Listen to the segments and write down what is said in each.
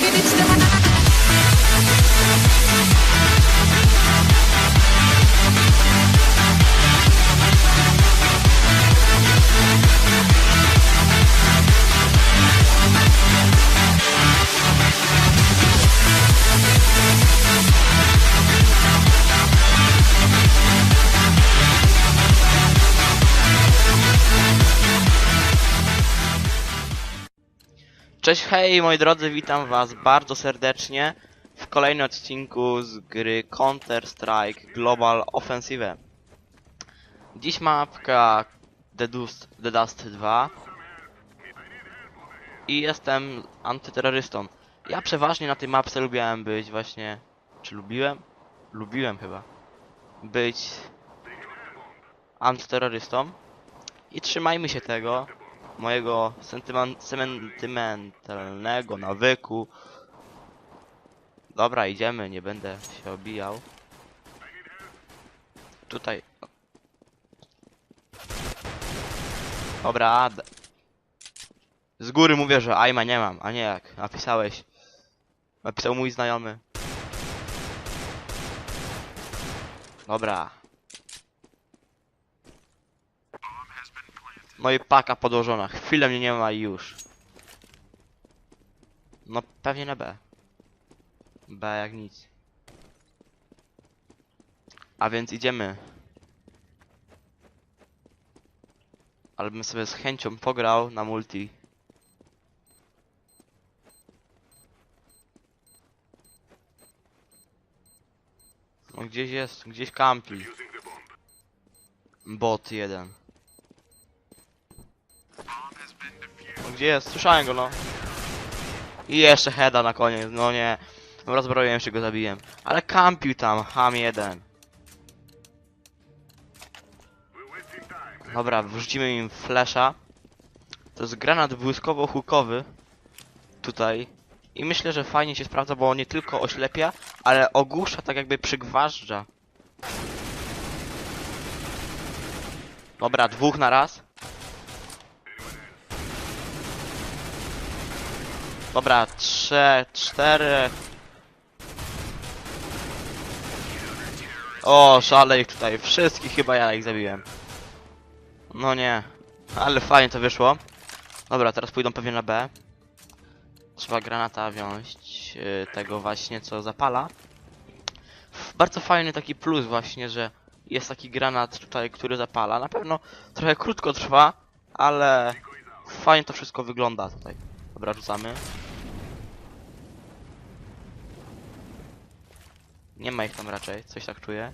bugün içtim. Cześć, hej moi drodzy, witam was bardzo serdecznie w kolejnym odcinku z gry Counter-Strike Global Offensive. Dziś mapka The Dust, The Dust 2 i jestem antyterrorystą. Ja przeważnie na tej mapce lubiłem być właśnie... czy lubiłem? Lubiłem chyba. Być antyterrorystą. I trzymajmy się tego mojego sentymentalnego nawyku. Dobra, idziemy, nie będę się obijał. Tutaj. Dobra, z góry mówię, że Aima nie mam, a nie jak napisałeś. Napisał mój znajomy. Dobra. I paka podłożona. Chwilę mnie nie ma i już. No pewnie na B. B jak nic. A więc idziemy. Ale bym sobie z chęcią pograł na multi. No gdzieś jest, gdzieś kampi. Bot jeden. Gdzie jest? Słyszałem go, no. I jeszcze heada na koniec, no nie. Rozbroiłem się, go zabiłem. Ale kampił tam, ham jeden. Dobra, wrzucimy im flesza. To jest granat błyskowo-hukowy. Tutaj. I myślę, że fajnie się sprawdza, bo on nie tylko oślepia, ale ogłusza tak jakby przygważdża. Dobra, dwóch na raz. Dobra, trzy, cztery. O, szalej tutaj. Wszystkich chyba ja ich zabiłem. No nie. Ale fajnie to wyszło. Dobra, teraz pójdą pewnie na B. Trzeba granata wziąć. yy, Tego właśnie, co zapala. Bardzo fajny taki plus właśnie, że jest taki granat tutaj, który zapala. Na pewno trochę krótko trwa, ale fajnie to wszystko wygląda tutaj. Dobra, rzucamy. Nie ma ich tam raczej, coś tak czuję.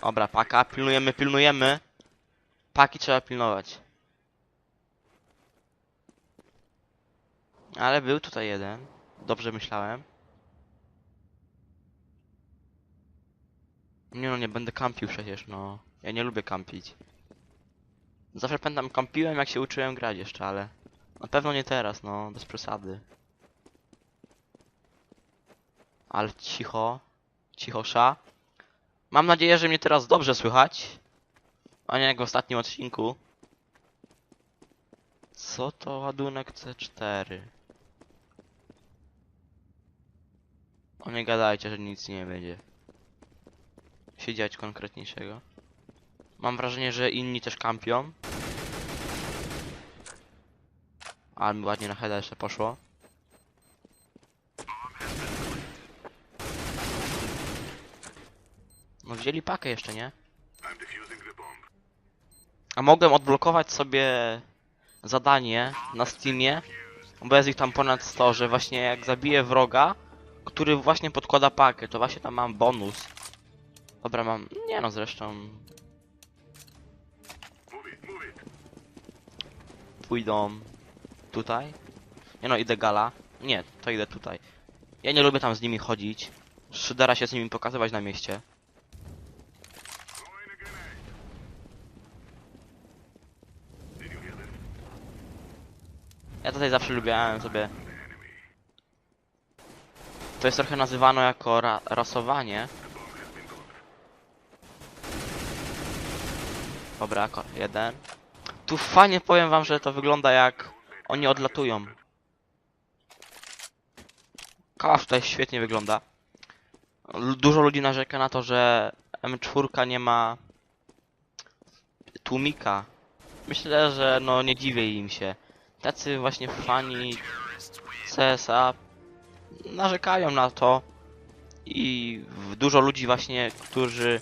Dobra, paka, pilnujemy, pilnujemy. Paki trzeba pilnować. Ale był tutaj jeden. Dobrze myślałem. Nie no, nie będę kampił przecież, no. Ja nie lubię kampić. Zawsze pamiętam, kampiłem jak się uczyłem grać jeszcze, ale... Na pewno nie teraz, no, bez przesady. Ale cicho. Cichosza. Mam nadzieję, że mnie teraz dobrze słychać. A nie jak w ostatnim odcinku. Co to ładunek C4? O nie gadajcie, że nic nie będzie. Się konkretniejszego. Mam wrażenie, że inni też kampią. Ale mi ładnie na heada jeszcze poszło. No wzięli pakę jeszcze, nie? A mogłem odblokować sobie zadanie na Steamie, bo jest ich tam ponad 100, że właśnie jak zabiję wroga, który właśnie podkłada pakę, to właśnie tam mam bonus. Dobra, mam... Nie no, zresztą... Pójdą tutaj. Nie no, idę gala. Nie, to idę tutaj. Ja nie lubię tam z nimi chodzić. Szydera się z nimi pokazywać na mieście. Ja tutaj zawsze lubiałem sobie... To jest trochę nazywano jako ra rasowanie. Dobra, jeden. Tu fajnie powiem wam, że to wygląda jak oni odlatują. Kałasz tutaj świetnie wygląda. Dużo ludzi narzeka na to, że M4 nie ma tłumika. Myślę, że no nie dziwię im się. Tacy właśnie fani CSA narzekają na to i dużo ludzi właśnie, którzy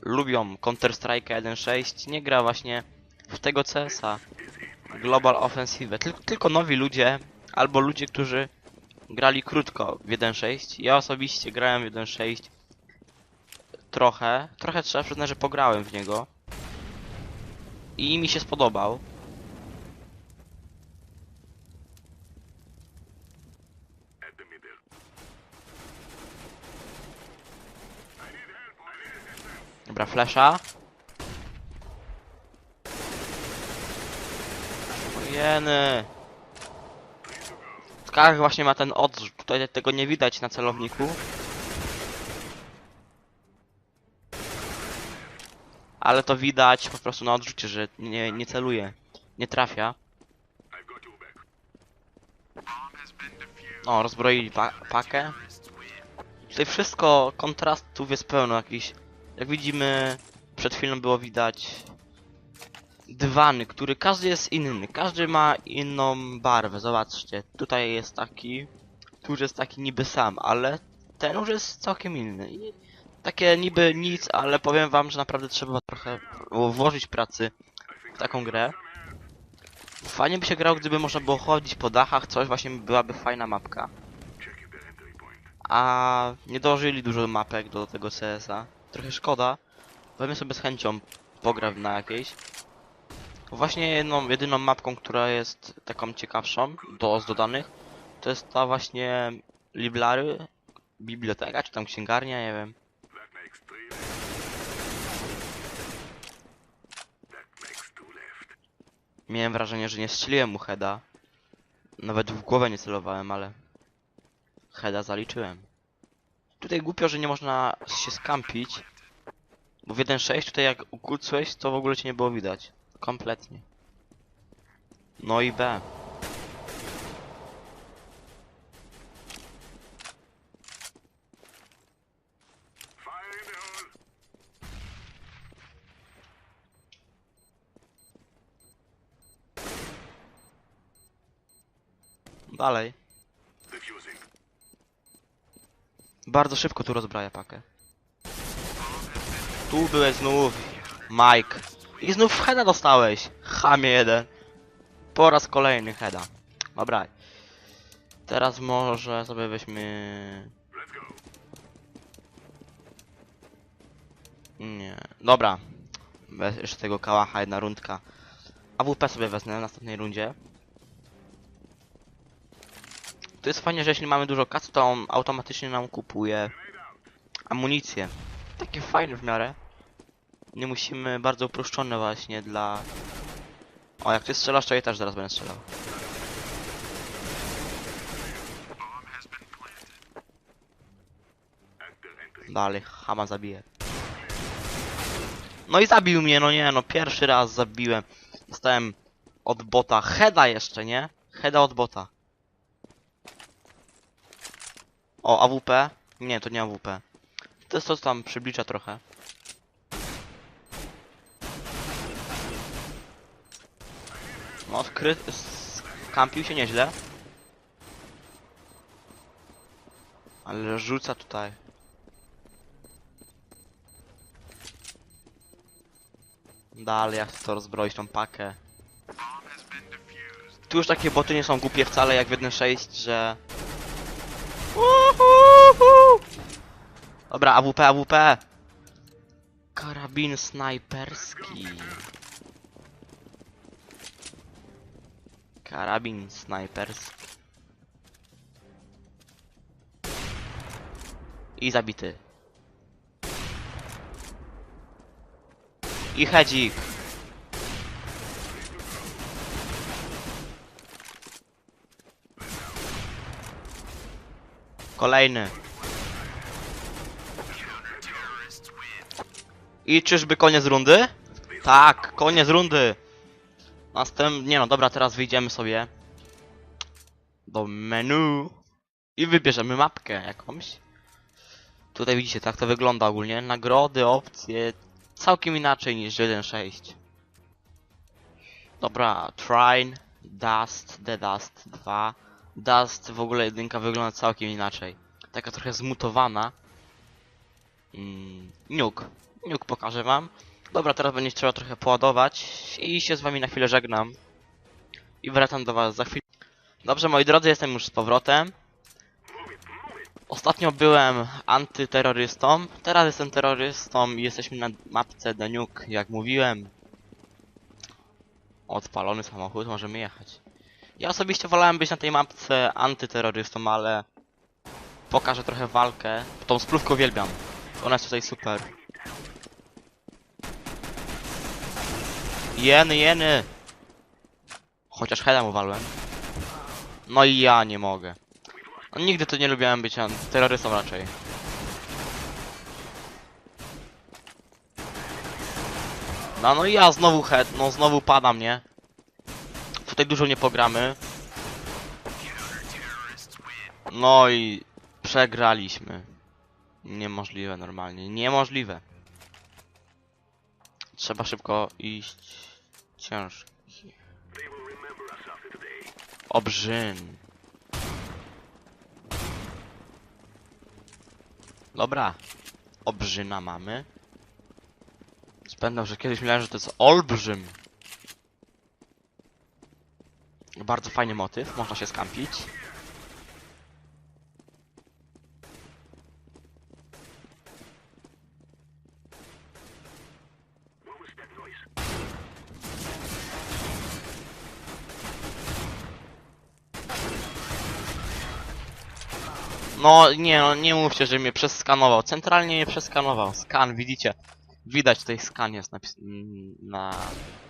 lubią Counter-Strike 1.6 nie gra właśnie w tego CS-a Global Offensive. Tylko, tylko nowi ludzie albo ludzie, którzy grali krótko w 1.6. Ja osobiście grałem w 1.6 trochę. Trochę trzeba przyznać, że pograłem w niego. I mi się spodobał. Dobra, flesza. Ojeny. Skach właśnie ma ten odrzut. Tutaj tego nie widać na celowniku. Ale to widać po prostu na odrzucie, że nie, nie celuje. Nie trafia. O, rozbroili pa pakę. Tutaj wszystko kontrastów jest pełno jakiś. Jak widzimy, przed chwilą było widać dywany, który każdy jest inny, każdy ma inną barwę, zobaczcie. Tutaj jest taki, tu już jest taki niby sam, ale ten już jest całkiem inny. I takie niby nic, ale powiem wam, że naprawdę trzeba trochę włożyć pracy w taką grę. Fajnie by się grało, gdyby można było chodzić po dachach, coś właśnie byłaby fajna mapka. A nie dołożyli dużo mapek do tego CS-a. Trochę szkoda. Bym sobie z chęcią pograł na jakiejś. Właśnie jedną, jedyną mapką, która jest taką ciekawszą do z dodanych, to jest ta właśnie Library, biblioteka, czy tam księgarnia, nie wiem. Miałem wrażenie, że nie strzeliłem mu heada. Nawet w głowę nie celowałem, ale heada zaliczyłem. Tutaj głupio, że nie można się skampić. Bo w 1.6 tutaj jak ukucłeś, to w ogóle cię nie było widać. Kompletnie. No i B. Dalej. Bardzo szybko tu rozbraja pakę. Tu byłeś znów, Mike. I znów heada dostałeś, chamie jeden. Po raz kolejny heada. Dobra. Teraz może sobie weźmy... Nie, dobra. Weź jeszcze tego kałacha, jedna rundka. AWP sobie wezmę w następnej rundzie. To jest fajnie, że jeśli mamy dużo kasy, to on automatycznie nam kupuje amunicję. Takie fajne w miarę. Nie musimy bardzo uproszczone właśnie dla... O, jak ty strzelasz, to ja też zaraz będę strzelał. Dalej, Hama zabije. No i zabił mnie, no nie, no pierwszy raz zabiłem. Dostałem od bota. Heda jeszcze, nie? Heda od bota. O, AWP? Nie, to nie AWP. To jest to, co tam przyblicza trochę. No, skry... Skampił się nieźle. Ale rzuca tutaj. Dalej, jak chcę to rozbroić tą pakę. Tu już takie boty nie są głupie wcale jak w 1.6, że... Dobra, AWP, AWP! Karabin snajperski. Karabin snajperski. I zabity. I hedzik. Kolejny. I czyżby koniec rundy? Tak, koniec rundy. Następnie, nie no dobra, teraz wyjdziemy sobie do menu i wybierzemy mapkę jakąś. Tutaj widzicie, tak to wygląda ogólnie. Nagrody, opcje, całkiem inaczej niż 1.6. Dobra, Trine, Dust, The Dust 2. Dust w ogóle jedynka wygląda całkiem inaczej. Taka trochę zmutowana. Mm, Nuke. Nuke pokażę wam. Dobra, teraz będzie trzeba trochę poładować i się z wami na chwilę żegnam. I wracam do was za chwilę. Dobrze, moi drodzy, jestem już z powrotem. Ostatnio byłem antyterrorystą, teraz jestem terrorystą i jesteśmy na mapce The jak mówiłem. Odpalony samochód, możemy jechać. Ja osobiście wolałem być na tej mapce antyterrorystą, ale pokażę trochę walkę. Tą spluwkę uwielbiam. Ona jest tutaj super. Jeny, jeny! Chociaż headem uwalłem. No i ja nie mogę. No, nigdy to nie lubiłem być terrorystą raczej. No no i ja znowu head, no znowu padam, nie? Tutaj dużo nie pogramy. No i przegraliśmy. Niemożliwe normalnie, niemożliwe. Trzeba szybko iść. Ciężki. Obrzyn. Dobra. Obrzyna mamy. Spędzam, że kiedyś myślałem, że to jest olbrzym. Bardzo fajny motyw, można się skampić. No nie, no nie mówcie, że mnie przeskanował. Centralnie mnie przeskanował. Skan, widzicie? Widać tutaj skan jest napis mm, na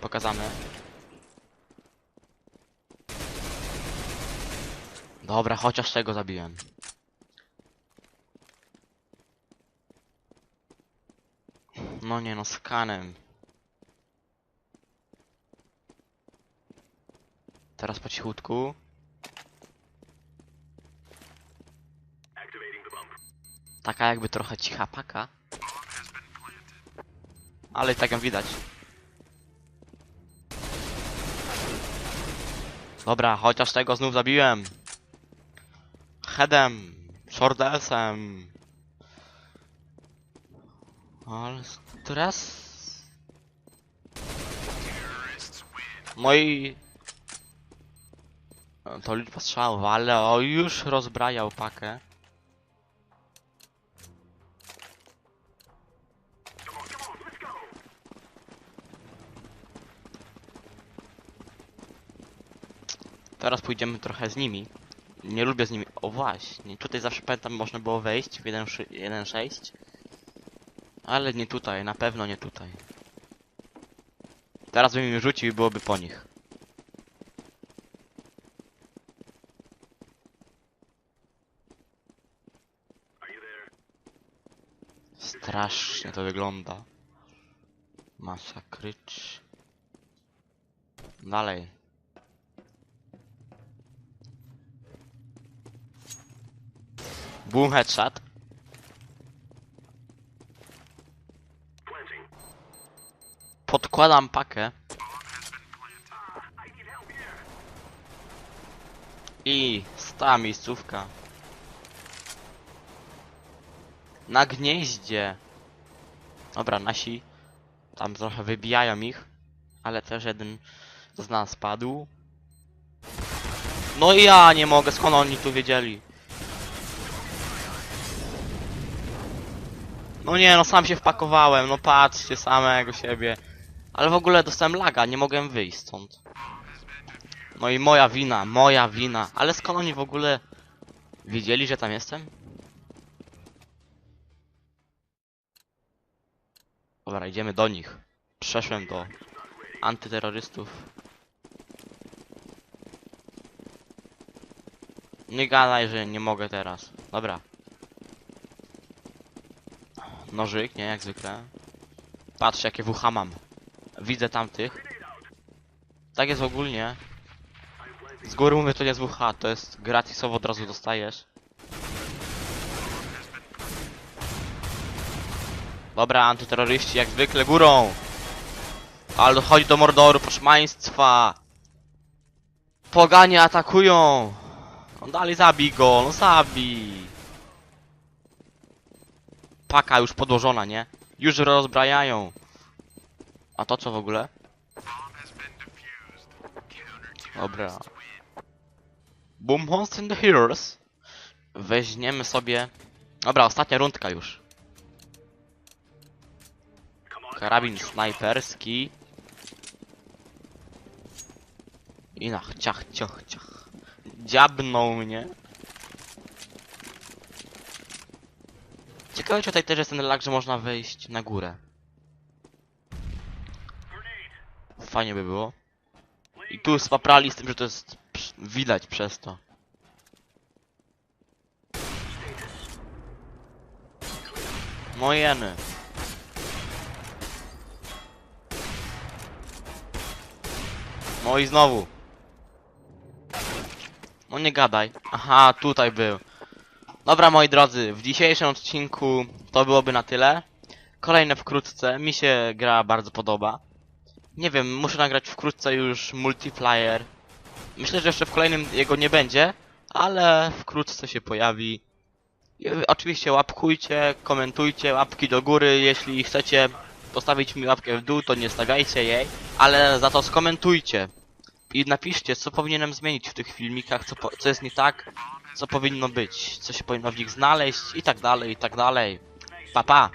pokazany. Dobra, chociaż tego zabiłem. No nie no, skanem. Teraz po cichutku. Taka jakby trochę cicha paka. Ale i tak ją widać. Dobra, chociaż tego znów zabiłem. Headem, shordelsem. Ale stres. No i... To liczba strzałów, ale o już rozbrajał pakę. Teraz pójdziemy trochę z nimi. Nie lubię z nimi. O właśnie, tutaj zawsze pamiętam można było wejść w 1.6. Ale nie tutaj, na pewno nie tutaj. Teraz bym im rzucił i byłoby po nich. Strasznie to wygląda. Masakrycz. Dalej. Boom headshot. Podkładam pakę. I stała miejscówka. Na gnieździe. Dobra, nasi tam trochę wybijają ich, ale też jeden z nas padł. No i ja nie mogę, skąd oni tu wiedzieli? No nie, no sam się wpakowałem, no patrzcie samego siebie. Ale w ogóle dostałem laga, nie mogłem wyjść stąd. No i moja wina, moja wina. Ale skąd oni w ogóle wiedzieli, że tam jestem? Dobra, idziemy do nich. Przeszłem do antyterrorystów. Nie gadaj, że nie mogę teraz. Dobra. Nożyk, nie, jak zwykle. Patrz, jakie WH mam. Widzę tamtych. Tak jest ogólnie. Z góry mówię, to nie jest WH, to jest gratisowo od razu dostajesz. Dobra, antyterroryści jak zwykle górą. Ale dochodzi do mordoru, proszę państwa. Poganie atakują. No dalej zabij go, no zabij. Paka już podłożona, nie? Już rozbrajają. A to co w ogóle? Dobra. Boom Monster the Heroes. Weźmiemy sobie... Dobra, ostatnia rundka już. Karabin snajperski. I na ciach, ciach, ciach. Dziabnął mnie. Ciekawe, czy tutaj też jest ten lag, że można wejść na górę. Fajnie by było. I tu spaprali z tym, że to jest widać przez to. No jeny. No i znowu. No nie gadaj. Aha, tutaj był. Dobra moi drodzy, w dzisiejszym odcinku to byłoby na tyle. Kolejne wkrótce, mi się gra bardzo podoba. Nie wiem, muszę nagrać wkrótce już multiplayer. Myślę, że jeszcze w kolejnym jego nie będzie, ale wkrótce się pojawi. I oczywiście łapkujcie, komentujcie, łapki do góry, jeśli chcecie postawić mi łapkę w dół, to nie stawiajcie jej, ale za to skomentujcie. I napiszcie, co powinienem zmienić w tych filmikach, co, co jest nie tak, co powinno być, co się powinno w nich znaleźć i tak dalej, i tak dalej. Pa pa!